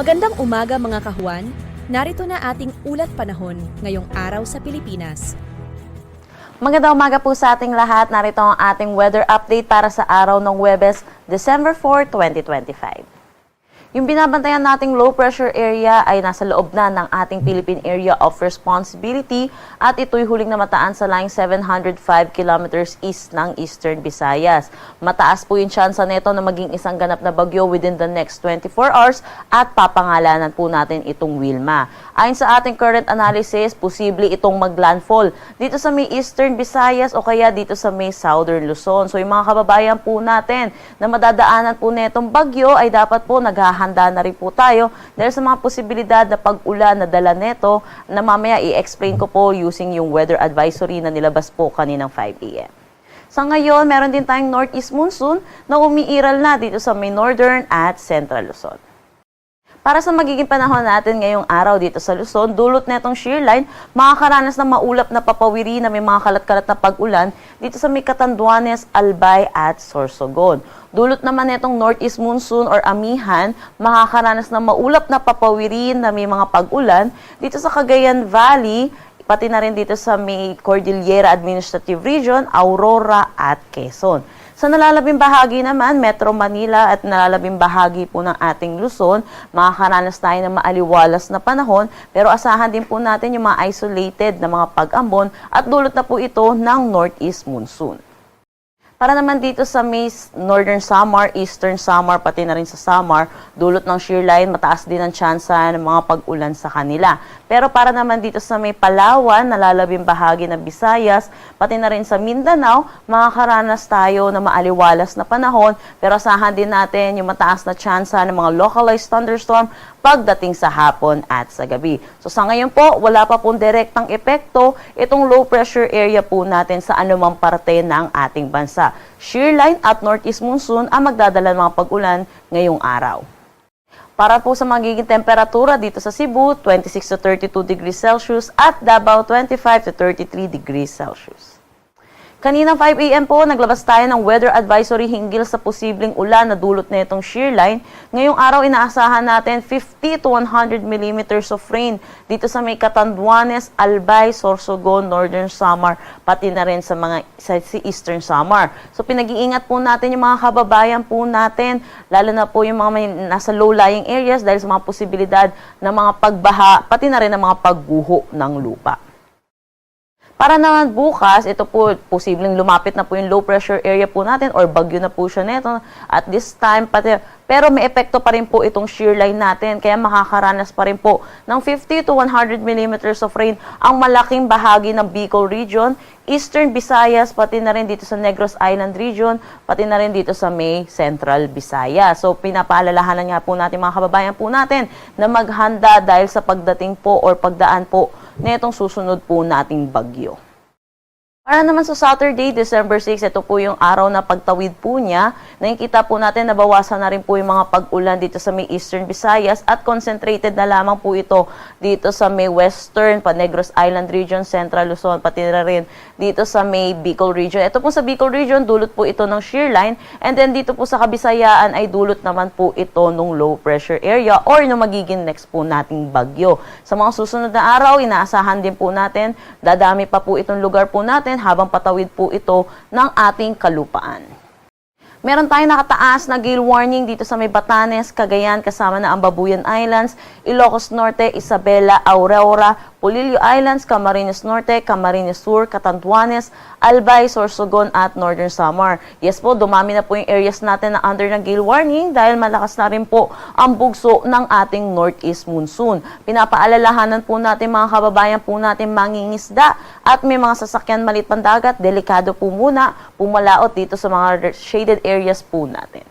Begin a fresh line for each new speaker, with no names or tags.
Magandang umaga mga kahuan. Narito na ating ulat panahon ngayong araw sa Pilipinas.
Magandang umaga po sa ating lahat. Narito ang ating weather update para sa araw ng Webes, December 4, 2025. Yung binabantayan nating low pressure area ay nasa loob na ng ating Philippine Area of Responsibility at ito'y huling namataan sa line 705 kilometers east ng Eastern Visayas. Mataas po yung tsansa nito na maging isang ganap na bagyo within the next 24 hours at papangalanan po natin itong Wilma. Ayon sa ating current analysis, posible itong maglandfall dito sa may Eastern Visayas o kaya dito sa may Southern Luzon. So yung mga kababayan po natin na madadaanan po netong bagyo ay dapat po naghahanda na rin po tayo dahil sa mga posibilidad na pag-ulan na dala neto na mamaya i-explain ko po using yung weather advisory na nilabas po kaninang 5 a.m. Sa ngayon, meron din tayong northeast monsoon na umiiral na dito sa may northern at central Luzon. Para sa magiging panahon natin ngayong araw dito sa Luzon, dulot netong shear line, makakaranas ng maulap na papawiri na may mga kalat-kalat na pag-ulan dito sa may Catanduanes, Albay at Sorsogon. Dulot naman netong northeast monsoon or amihan, makakaranas ng maulap na papawiri na may mga pag-ulan dito sa Cagayan Valley, pati na rin dito sa may Cordillera Administrative Region, Aurora at Quezon. Sa nalalabing bahagi naman, Metro Manila at nalalabing bahagi po ng ating Luzon, makakaranas tayo ng maaliwalas na panahon, pero asahan din po natin yung mga isolated na mga pag-ambon at dulot na po ito ng northeast monsoon. Para naman dito sa may Northern Samar, Eastern Samar, pati na rin sa Samar, dulot ng shear line, mataas din ang tsansa ng mga pag-ulan sa kanila. Pero para naman dito sa may Palawan, nalalabing bahagi ng Visayas, pati na rin sa Mindanao, makakaranas tayo ng maaliwalas na panahon, pero asahan din natin yung mataas na tsansa ng mga localized thunderstorm pagdating sa hapon at sa gabi. So sa ngayon po, wala pa pong direktang epekto itong low pressure area po natin sa anumang parte ng ating bansa. Shear line at northeast monsoon ang magdadala ng mga pag-ulan ngayong araw. Para po sa magiging temperatura dito sa Cebu, 26 to 32 degrees Celsius at Davao 25 to 33 degrees Celsius. Kanina 5 a.m. po, naglabas tayo ng weather advisory hinggil sa posibleng ulan na dulot na itong shear line. Ngayong araw, inaasahan natin 50 to 100 millimeters of rain dito sa may Catanduanes, Albay, Sorsogon, Northern Samar, pati na rin sa mga sa, si Eastern Samar. So pinag-iingat po natin yung mga kababayan po natin, lalo na po yung mga may nasa low-lying areas dahil sa mga posibilidad ng mga pagbaha, pati na rin ng mga pagguho ng lupa. Para naman bukas, ito po, posibleng lumapit na po yung low pressure area po natin or bagyo na po siya neto. At this time, pati, pero may epekto pa rin po itong shear line natin. Kaya makakaranas pa rin po ng 50 to 100 millimeters of rain ang malaking bahagi ng Bicol region, Eastern Visayas, pati na rin dito sa Negros Island region, pati na rin dito sa May Central Visayas. So pinapaalalahanan nga po natin mga kababayan po natin na maghanda dahil sa pagdating po or pagdaan po na itong susunod po nating bagyo. Para naman sa Saturday, December 6, ito po yung araw na pagtawid po niya. Nakikita po natin na bawasan na rin po yung mga pag-ulan dito sa may Eastern Visayas at concentrated na lamang po ito dito sa may Western, Panegros Island region, Central Luzon, pati na rin dito sa may Bicol region. Ito po sa Bicol region, dulot po ito ng shear line and then dito po sa Kabisayaan ay dulot naman po ito ng low pressure area or ng magiging next po nating bagyo. Sa mga susunod na araw, inaasahan din po natin, dadami pa po itong lugar po natin habang patawid po ito ng ating kalupaan. Meron tayong nakataas na gale warning dito sa may Batanes, Cagayan, kasama na ang Babuyan Islands, Ilocos Norte, Isabela, Aurora, Polillo Islands, Camarines Norte, Camarines Sur, Catanduanes, Albay, Sorsogon at Northern Samar. Yes po, dumami na po yung areas natin na under ng gale warning dahil malakas na rin po ang bugso ng ating northeast monsoon. Pinapaalalahanan po natin mga kababayan po natin mangingisda at may mga sasakyan malit pandagat, delikado po muna pumalaot dito sa mga shaded areas po natin.